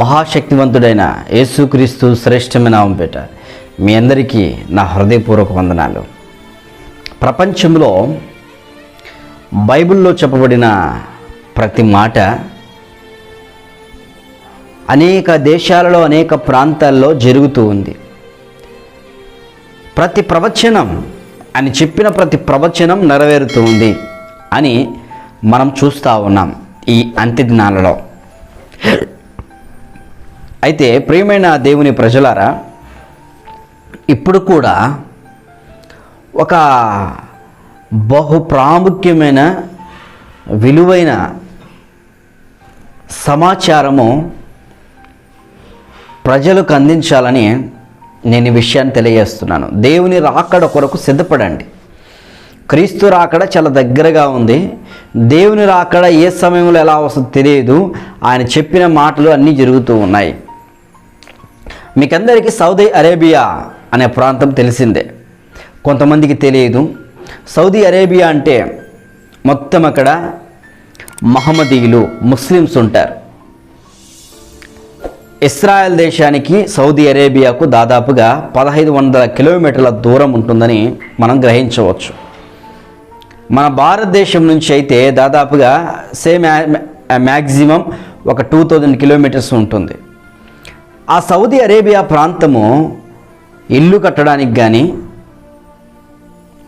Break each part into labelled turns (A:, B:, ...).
A: మహాశక్తివంతుడైన యేసుక్రీస్తు శ్రేష్టమైన నామంపేట మీ అందరికీ నా హృదయపూర్వక వందనాలు. ప్రపంచంలో బైబిల్లో చెప్పబడిన ప్రతి మాట అనేక దేశాలలో అనేక ప్రాంతాల్లో జరుగుతూ ఉంది. ప్రతి ప్రవచనం అని చెప్పిన ప్రతి ప్రవచనం నెరవేరుతూ ఉంది అని మనం చూస్తూ ఉన్నాం ఈ అంత్యదినాలలో. అయితే ప్రియమైన దేవుని ప్రజలారా ఇప్పుడు కూడా ఒక బహు ప్రాముఖ్యమైన విలువైన సమాచారము ప్రజలకు అందించాలని నేను ఈ విషయాన్ని తెలియజేస్తున్నాను. దేవుని రాకడ కొరకు సిద్ధపడండి. క్రీస్తు రాకడ చాలా దగ్గరగా ఉంది. దేవుని రాకడ ఏ సమయంలో ఎలా వస్తుందో తెలియదు. ఆయన చెప్పిన మాటలు అన్నీ జరుగుతూ ఉన్నాయి. మీకందరికీ సౌదీ అరేబియా అనే ప్రాంతం తెలిసిందే. కొంతమందికి తెలియదు. సౌదీ అరేబియా అంటే మొత్తం అక్కడ మహమ్మదీయులు ముస్లిమ్స్ ఉంటారు. ఇస్రాయెల్ దేశానికి సౌదీ అరేబియాకు దాదాపుగా పదహైదు వందల కిలోమీటర్ల దూరం ఉంటుందని మనం గ్రహించవచ్చు. మన భారతదేశం నుంచి అయితే దాదాపుగా సేమ్ మ్యాక్సిమం ఒక టూ థౌజండ్ కిలోమీటర్స్ ఉంటుంది. ఆ సౌదీ అరేబియా ప్రాంతము ఇల్లు కట్టడానికి కానీ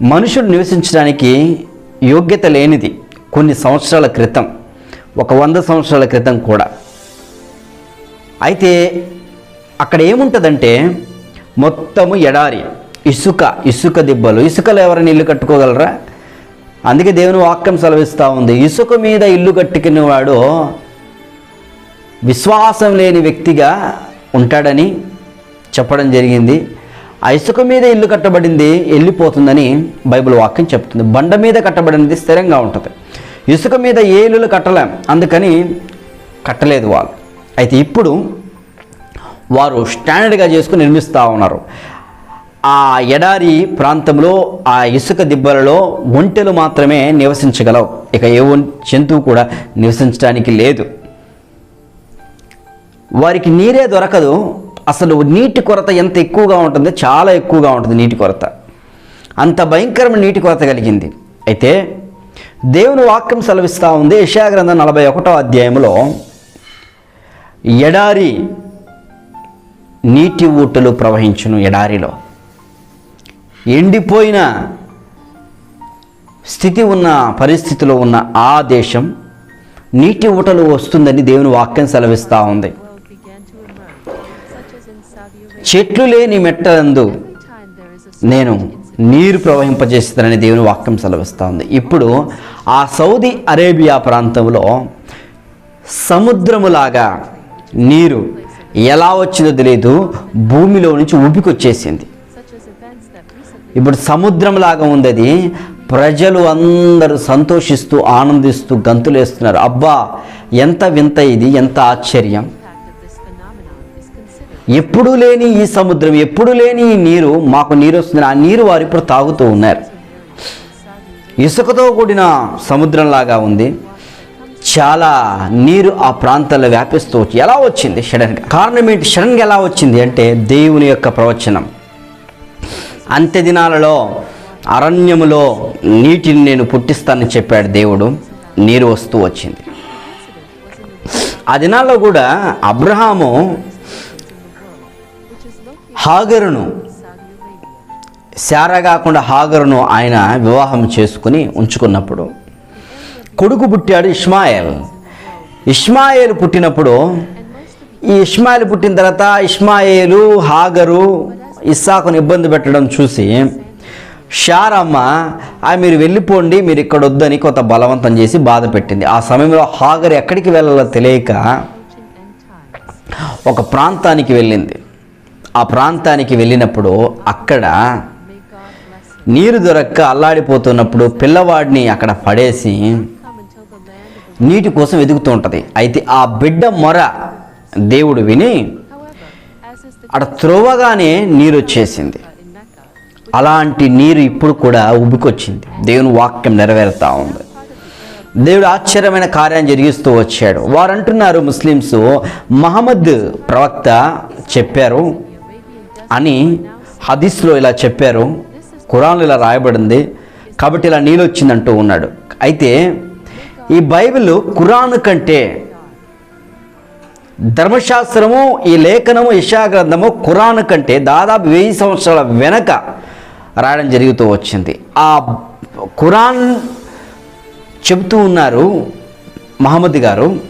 A: మనుషులు నివసించడానికి యోగ్యత లేనిది కొన్ని సంవత్సరాల క్రితం ఒక వంద సంవత్సరాల క్రితం కూడా. అయితే అక్కడ ఏముంటుందంటే మొత్తము ఎడారి ఇసుక ఇసుక దిబ్బలు. ఇసుకలు ఎవరైనా ఇల్లు కట్టుకోగలరా? అందుకే దేవుని వాక్యం సెలవిస్తూ ఉంది. ఇసుక మీద ఇల్లు కట్టుకునేవాడు విశ్వాసం లేని వ్యక్తిగా ఉంటాడని చెప్పడం జరిగింది. ఆ ఇసుక మీద ఇల్లు కట్టబడింది వెళ్ళిపోతుందని బైబిల్ వాక్యం చెప్తుంది. బండ మీద కట్టబడినది స్థిరంగా ఉంటుంది. ఇసుక మీద ఏ ఇల్లులు కట్టలేం అందుకని కట్టలేదు వాళ్ళు. అయితే ఇప్పుడు వారు స్టాండర్డ్గా చేసుకుని నిర్మిస్తూ ఉన్నారు. ఆ ఎడారి ప్రాంతంలో ఆ ఇసుక దిబ్బలలో ఒంటెలు మాత్రమే నివసించగలవు. ఇక ఏ జంతువు కూడా నివసించడానికి లేదు. వారికి నీరే దొరకదు. అసలు నీటి కొరత ఎంత ఎక్కువగా ఉంటుందో? చాలా ఎక్కువగా ఉంటుంది నీటి కొరత. అంత భయంకరమైన నీటి కొరత కలిగింది. అయితే దేవుని వాక్యం సెలవిస్తూ ఉంది. యశాగ్రంథం నలభై ఒకటో అధ్యాయంలో ఎడారి నీటి ఊటలు ప్రవహించును ఎడారిలో. ఎండిపోయిన స్థితి ఉన్న పరిస్థితిలో ఉన్న ఆ దేశం నీటి ఊటలు వస్తుందని దేవుని వాక్యం సెలవిస్తూ ఉంది. చెట్లు లేని మెట్టలందు నేను నీరు ప్రవహింపజేస్తానని దేవుని వాక్యం సెలవిస్తూ ఉంది. ఇప్పుడు ఆ సౌదీ అరేబియా ప్రాంతంలో సముద్రములాగా నీరు ఎలా వచ్చిందో తెలియదు భూమిలో నుంచి
B: ఊపికొచ్చేసింది
A: ఇప్పుడు సముద్రంలాగా ఉంది అది ప్రజలు అందరూ సంతోషిస్తూ ఆనందిస్తూ గంతులేస్తున్నారు. అబ్బా ఎంత వింత ఇది ఎంత ఆశ్చర్యం. ఎప్పుడు లేని ఈ సముద్రం ఎప్పుడు లేని ఈ నీరు మాకు నీరు వస్తుంది ఆ నీరు వారు ఇప్పుడు తాగుతూ ఉన్నారు. ఇసుకతో కూడిన సముద్రంలాగా ఉంది. చాలా నీరు ఆ ప్రాంతాల్లో వ్యాపిస్తూ వచ్చి ఎలా వచ్చింది సడన్గా కారణం ఏంటి? సడన్గా ఎలా వచ్చింది అంటే దేవుని యొక్క ప్రవచనం. అంత్య దినాలలో అరణ్యములో నీటిని నేను పుట్టిస్తానని చెప్పాడు దేవుడు. నీరు వస్తూ వచ్చింది. ఆ దినాల్లో కూడా అబ్రహాము హాగరును. శారా కాకుండా హాగరును ఆయన వివాహం చేసుకుని ఉంచుకున్నప్పుడు కొడుకు పుట్టాడు ఇస్మాయిల్ ఇస్మాయిల్ పుట్టినప్పుడు ఈ ఇస్మాయిల్ పుట్టిన తర్వాత ఇస్మాయిలు హాగరు ఇస్సాకును ఇబ్బంది పెట్టడం చూసి షారమ్మ ఆ మీరు వెళ్ళిపోండి మీరు ఇక్కడ వద్దని కొంత బలవంతం చేసి బాధ పెట్టింది. ఆ సమయంలో హాగర్ ఎక్కడికి వెళ్ళాలో తెలియక ఒక ప్రాంతానికి వెళ్ళింది. ఆ ప్రాంతానికి వెళ్ళినప్పుడు అక్కడ నీరు దొరక్క అల్లాడిపోతున్నప్పుడు పిల్లవాడిని అక్కడ పడేసి నీటి కోసం వెతుకుతూ ఉంటుంది. అయితే ఆ బిడ్డ మొర దేవుడు విని అక్కడ త్రోవగానే నీరు వచ్చేసింది. అలాంటి నీరు ఇప్పుడు కూడా ఉబ్బుకొచ్చింది దేవుని వాక్యం నెరవేరుతూ ఉంది. దేవుడు ఆశ్చర్యమైన కార్యాన్ని జరిగిస్తూ వచ్చాడు. వారు అంటున్నారు ముస్లిమ్స్ మహమ్మద్ ప్రవక్త చెప్పారు అని హదీస్లో ఇలా చెప్పారు. ఖురాన్లో ఇలా రాయబడింది. కాబట్టి ఇలా నీళ్ళు వచ్చిందంటూ ఉన్నాడు. అయితే ఈ బైబిల్ ఖురాన్ కంటే ధర్మశాస్త్రము ఈ లేఖనము ఇషా గ్రంథము ఖురాన్ కంటే దాదాపు వెయ్యి సంవత్సరాల వెనక రాయడం జరుగుతూ వచ్చింది. ఆ ఖురాన్ చెబుతూ ఉన్నారు మహమ్మద్ గారు.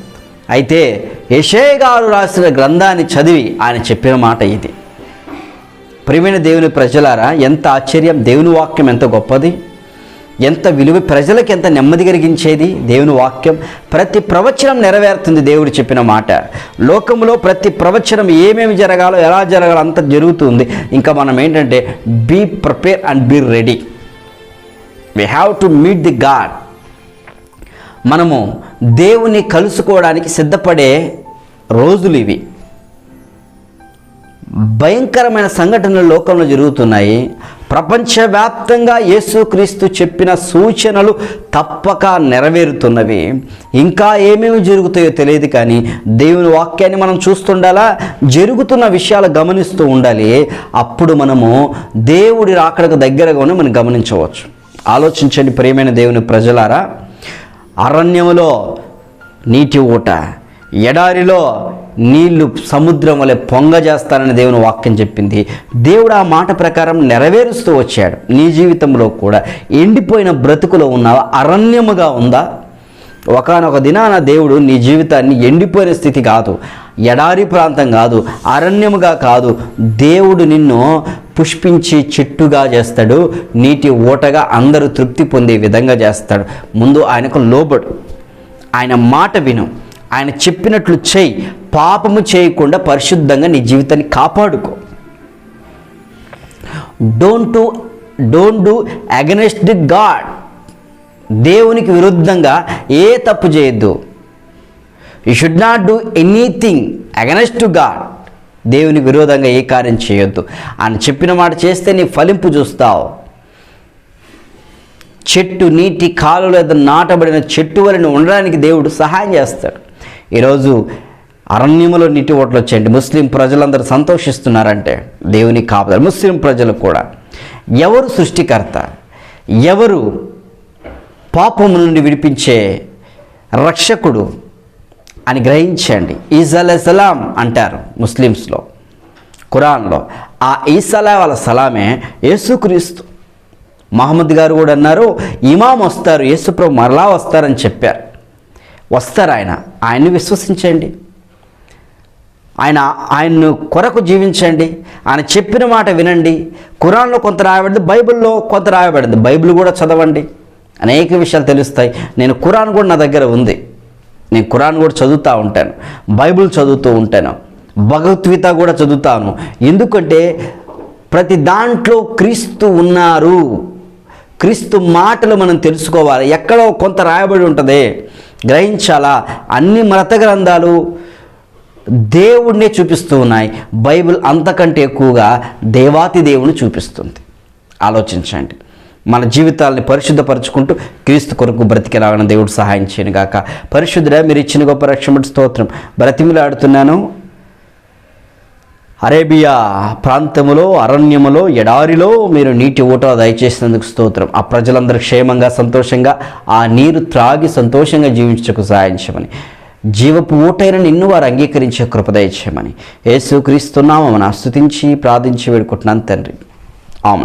A: అయితే యషే గారు రాసిన గ్రంథాన్ని చదివి ఆయన చెప్పిన మాట ఇది. ప్రియమైన దేవుని ప్రజలారా ఎంత ఆశ్చర్యం దేవుని వాక్యం ఎంత గొప్పది? ఎంత విలువ ప్రజలకు ఎంత నెమ్మది కలిగించేది దేవుని వాక్యం? ప్రతి ప్రవచనం నెరవేరుతుంది దేవుడు చెప్పిన మాట. లోకంలో ప్రతి ప్రవచనం ఏమేమి జరగాలో ఎలా జరగాలో అంత జరుగుతుంది. ఇంకా మనం ఏంటంటే be prepare and be ready we have to meet the God మనము దేవుని కలుసుకోవడానికి సిద్ధపడే రోజులు ఇవి. భయంకరమైన సంఘటనలు లోకంలో జరుగుతున్నాయి. ప్రపంచవ్యాప్తంగా యేసుక్రీస్తు చెప్పిన సూచనలు తప్పక నెరవేరుతున్నవి. ఇంకా ఏమేమి జరుగుతాయో తెలియదు కానీ దేవుని వాక్యాన్ని మనం చూస్తుండాలా? జరుగుతున్న విషయాలు గమనిస్తూ ఉండాలి. అప్పుడు మనము దేవుడి రాకడకు దగ్గరగా మనం గమనించవచ్చు. ఆలోచించండి ప్రియమైన దేవుని ప్రజలారా. అరణ్యములో నీటి ఊట ఎడారిలో నీళ్ళు సముద్రం వలె పొంగజేస్తానని దేవుని వాక్యం చెప్పింది. దేవుడు ఆ మాట ప్రకారం నెరవేరుస్తూ వచ్చాడు. నీ జీవితంలో కూడా ఎండిపోయిన బ్రతుకులో ఉన్నావా అరణ్యముగా ఉందా? ఒకనొక దినాన దేవుడు నీ జీవితాన్ని ఎండిపోయిన స్థితి కాదు ఎడారి ప్రాంతం కాదు అరణ్యముగా కాదు. దేవుడు నిన్ను పుష్పించి చెట్టుగా చేస్తాడు నీటి ఓటగా అందరూ తృప్తి పొందే విధంగా చేస్తాడు. ముందు ఆయనకు లోబడు. ఆయన మాట విను. ఆయన చెప్పినట్లు చేయి. పాపము చేయకుండా పరిశుద్ధంగా నీ జీవితాన్ని కాపాడుకో. Don't to don't do against the God దేవునికి విరుద్ధంగా ఏ తప్పు చేయొద్దు. You should not do anything against to God దేవునికి విరోధంగా ఏ కార్యం చేయొద్దు. అని చెప్పిన మాట చేస్తే నీ ఫలింపు చూస్తావు. చెట్టు నీటి కాలువ లేదా నాటబడిన చెట్టు వలన ఉండడానికి దేవుడు సహాయం చేస్తాడు. ఈరోజు అరణ్యములో నీటి ఓట్లు వచ్చేయండి. ముస్లిం ప్రజలందరూ సంతోషిస్తున్నారంటే దేవుని కాపుదారు ముస్లిం ప్రజలు కూడా. ఎవరు సృష్టికర్త? ఎవరు పాపము నుండి విడిపించే రక్షకుడు అని గ్రహించండి. ఈజల్ సలాం అంటారు ముస్లిమ్స్లో ఖురాన్లో. ఆ ఈసలా వాళ్ళ సలామే యేసుక్రీస్తు. మహమ్మద్ గారు కూడా అన్నారు ఇమాం వస్తారు యేసుప్రభు మరలా వస్తారని చెప్పారు. వస్తారు ఆయన. ఆయన్ని విశ్వసించండి. ఆయన ఆయన్ను కొరకు జీవించండి. ఆయన చెప్పిన మాట వినండి. కురాన్లో కొంత రాయబడింది బైబిల్లో కొంత రాయబడింది. బైబిల్ కూడా చదవండి. అనేక విషయాలు తెలుస్తాయి. నేను ఖురాన్ కూడా నా దగ్గర ఉంది. నేను ఖురాన్ కూడా చదువుతూ ఉంటాను. బైబిల్ చదువుతూ ఉంటాను. భగవద్గీత కూడా చదువుతాను. ఎందుకంటే ప్రతి దాంట్లో క్రీస్తు ఉన్నారు. క్రీస్తు మాటలు మనం తెలుసుకోవాలి. ఎక్కడో కొంత రాయబడి ఉంటుంది. గ్రహించాలా? అన్ని మత గ్రంథాలు దేవుడినే చూపిస్తూ ఉన్నాయి. బైబిల్ అంతకంటే ఎక్కువగా దేవాతి దేవుని చూపిస్తుంది. ఆలోచించండి. మన జీవితాలని పరిశుద్ధపరచుకుంటూ క్రీస్తు కొరకు బ్రతికేలాగిన దేవుడు సహాయం చేయను గాక. పరిశుద్ధుడా మీరు ఇచ్చిన గొప్ప రక్షణ స్తోత్రం. బ్రతిమిలాడుతున్నాను. అరేబియా ప్రాంతములో అరణ్యములో ఎడారిలో మీరు నీటి ఊట దయచేసినందుకు స్తోత్రం. ఆ ప్రజలందరూ క్షేమంగా సంతోషంగా ఆ నీరు త్రాగి సంతోషంగా జీవించకు సహాయించమని జీవపు ఊటైన నిన్ను వారు అంగీకరించే కృప దయచేయమని. యేసు క్రీస్తున్నామని స్తుతించి ప్రార్థించి వేడుకుంటున్నాను తండ్రి. ఆమె